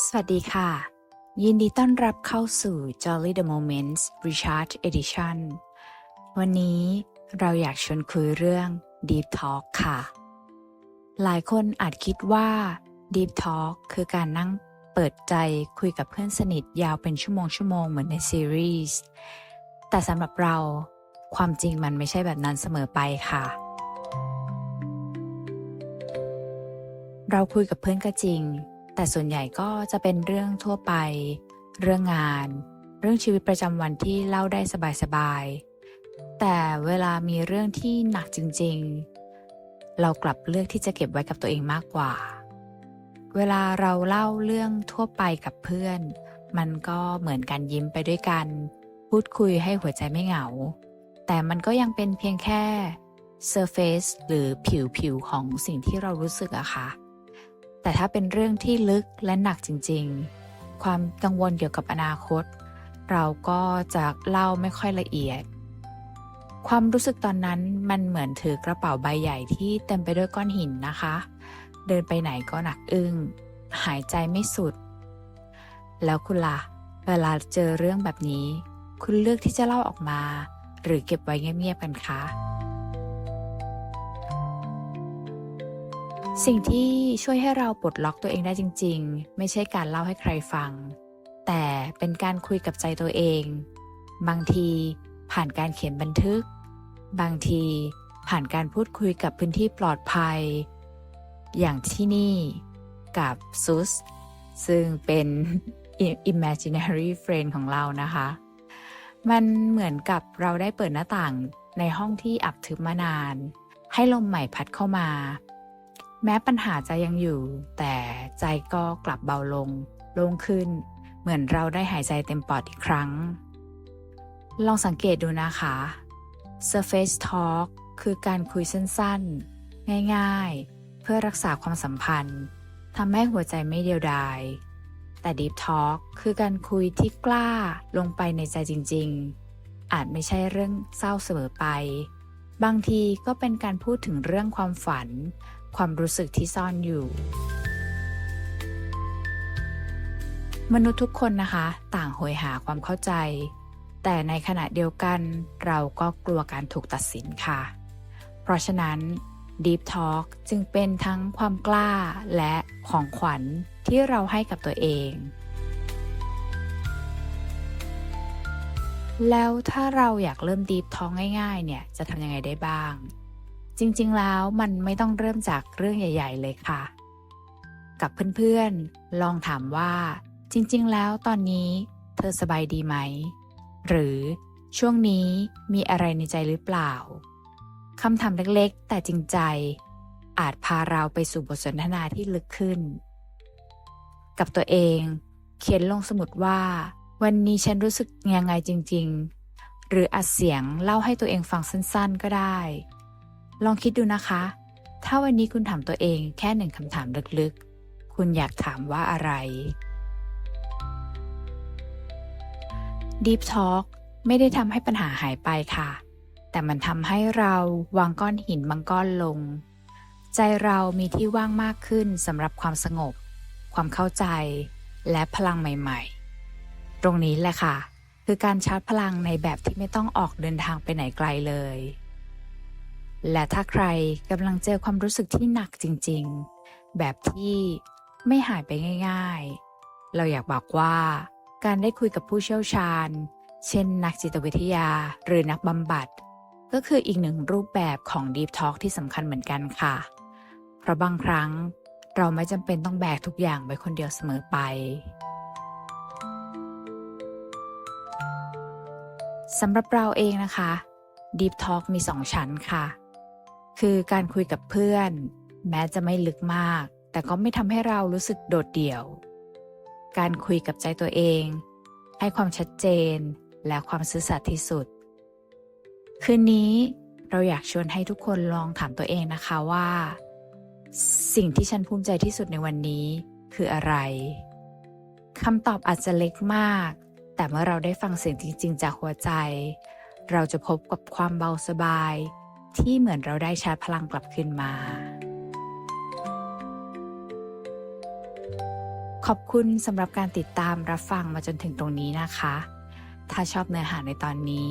สวัสดีค่ะ ยินดีต้อนรับเข้าสู่ Jolly the Moments Recharge Edition วันนี้เราอยากชวนคุยเรื่อง Deep Talk ค่ะ หลายคนอาจคิดว่า Deep Talk คือการนั่งเปิดใจคุยกับเพื่อนสนิทยาวเป็นชั่วโมงชั่วโมงเหมือนในซีรีส์ แต่สำหรับเราความจริงมันไม่ใช่แบบนั้นเสมอไปค่ะ เราคุยกับเพื่อนก็จริง แต่ส่วนใหญ่ก็จะเป็นเรื่องทั่วไป เรื่องงาน เรื่องชีวิตประจำวันที่เล่าได้สบายๆ แต่เวลามีเรื่องที่หนักจริงๆ เรากลับเลือกที่จะเก็บไว้กับตัวเองมากกว่า เวลาเราเล่าเรื่องทั่วไปกับเพื่อน มันก็เหมือนการยิ้มไปด้วยกัน พูดคุยให้หัวใจไม่เหงา แต่มันก็ยังเป็นเพียงแค่ surface หรือผิวๆของสิ่งที่เรารู้สึกอะค่ะ แต่ถ้าเป็นเรื่องที่ลึกและหนักจริงๆ ความกังวลเกี่ยวกับอนาคต เราก็จะเล่าไม่ค่อยละเอียด ความรู้สึกตอนนั้นมันเหมือนถือกระเป๋าใบใหญ่ที่เต็มไปด้วยก้อนหินนะคะ เดินไปไหนก็หนักอึ้ง หายใจไม่สุด แล้วคุณล่ะ เวลาเจอเรื่องแบบนี้ คุณเลือกที่จะเล่าออกมา หรือเก็บไว้เงียบๆกันคะ สิ่งที่ช่วยให้เราปลดล็อกตัวเองได้จริง ๆ ไม่ใช่การเล่าให้ใครฟัง แต่เป็นการคุยกับใจตัวเอง บางทีผ่านการเขียนบันทึก บางทีผ่านการพูดคุยกับพื้นที่ปลอดภัย อย่างที่นี่กับซุสซึ่งเป็น imaginary friend ของเรานะคะ มันเหมือนกับเราได้เปิดหน้าต่างในห้องที่อับทึบมานาน ให้ลมใหม่พัดเข้ามา แม้ปัญหาจะยังอยู่ แต่ใจก็กลับเบาลง โล่งขึ้น เหมือนเราได้หายใจเต็มปอดอีกครั้ง ลองสังเกตดูนะคะ Surface Talk คือการคุยสั้นๆ ง่ายๆ เพื่อรักษาความสัมพันธ์ทำให้หัวใจไม่เดียวดาย แต่ Deep Talk คือการคุยที่กล้าลงไปในใจจริง ๆ อาจไม่ใช่เรื่องเศร้าเสมอไป บางทีก็เป็นการพูดถึงเรื่องความฝัน ความรู้สึกที่ซ่อนอยู่ มนุษย์ทุกคนนะคะ ต่างโหยหาความเข้าใจ แต่ในขณะเดียวกันเราก็กลัวการถูกตัดสินค่ะ เพราะฉะนั้น Deep Talk จึงเป็นทั้งความกล้าและของขวัญที่เราให้กับตัวเอง แล้วถ้าเราอยากเริ่ม Deep Talk ง่ายๆ เนี่ย จะทำยังไงได้บ้าง จริงๆ แล้วมันไม่ต้องเริ่มจากเรื่องใหญ่ ๆ เลยค่ะ กับเพื่อนๆ ลองถามว่า จริง ๆ แล้วตอนนี้เธอสบายดีไหม หรือช่วงนี้มีอะไรในใจหรือเปล่าคำถามเล็กๆ แต่จริงใจ อาจพาเราไปสู่บทสนทนาที่ลึกขึ้น กับตัวเอง เขียนลงสมุดว่า วันนี้ฉันรู้สึกยังไงจริง ๆ หรืออัดเสียงเล่าให้ตัวเองฟังสั้นๆก็ได้ ลองคิดดูนะคะ ถ้าวันนี้คุณถามตัวเองแค่หนึ่งคำถามลึกๆ คุณอยากถามว่าอะไร Deep Talk ไม่ได้ทำให้ปัญหาหายไปค่ะ แต่มันทำให้เราวางก้อนหินบางก้อนลง ใจเรามีที่ว่างมากขึ้นสำหรับความสงบ ความเข้าใจ และพลังใหม่ ๆ ตรงนี้แหละค่ะ คือการชาร์จพลังในแบบที่ไม่ต้องออกเดินทางไปไหนไกลเลย และถ้าใครกำลังเจอความรู้สึกที่หนักจริงๆ แบบที่ไม่หายไปง่ายๆ เราอยากบอกว่า การได้คุยกับผู้เชี่ยวชาญ เช่นนักจิตวิทยาหรือนักบำบัด ก็คืออีกหนึ่งรูปแบบของ Deep Talk ที่สำคัญเหมือนกันค่ะ เพราะบางครั้งเราไม่จำเป็นต้องแบกทุกอย่างไว้คนเดียวเสมอไป สำหรับเราเองนะคะ Deep Talk มีสองชั้นค่ะ คือการคุยกับเพื่อน แม้จะไม่ลึกมาก แต่ก็ไม่ทำให้เรารู้สึกโดดเดี่ยว การคุยกับใจตัวเอง ให้ความชัดเจนและความซื่อสัตย์ที่สุด คืนนี้เราอยากชวนให้ทุกคนลองถามตัวเองนะคะว่า สิ่งที่ฉันภูมิใจที่สุดในวันนี้คืออะไรคำตอบอาจจะเล็กมาก แต่เมื่อเราได้ฟังเสียงจริง ๆ จากหัวใจ เราจะพบกับความเบาสบาย ที่เหมือนเราได้ชาร์จพลังกลับคืนมา ขอบคุณสำหรับการติดตามรับฟังมาจนถึงตรงนี้นะคะ ถ้าชอบเนื้อหาในตอนนี้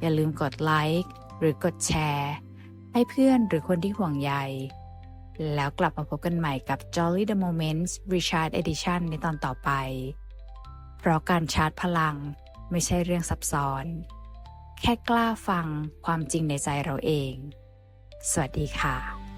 อย่าลืมกดไลค์หรือกดแชร์ ให้เพื่อนหรือคนที่ห่วงใย แล้วกลับมาพบกันใหม่กับ Jolly the Moments Recharge Edition ในตอนต่อไป เพราะการชาร์จพลังไม่ใช่เรื่องซับซ้อน แค่กล้าฟังความจริงในใจเราเอง สวัสดีค่ะ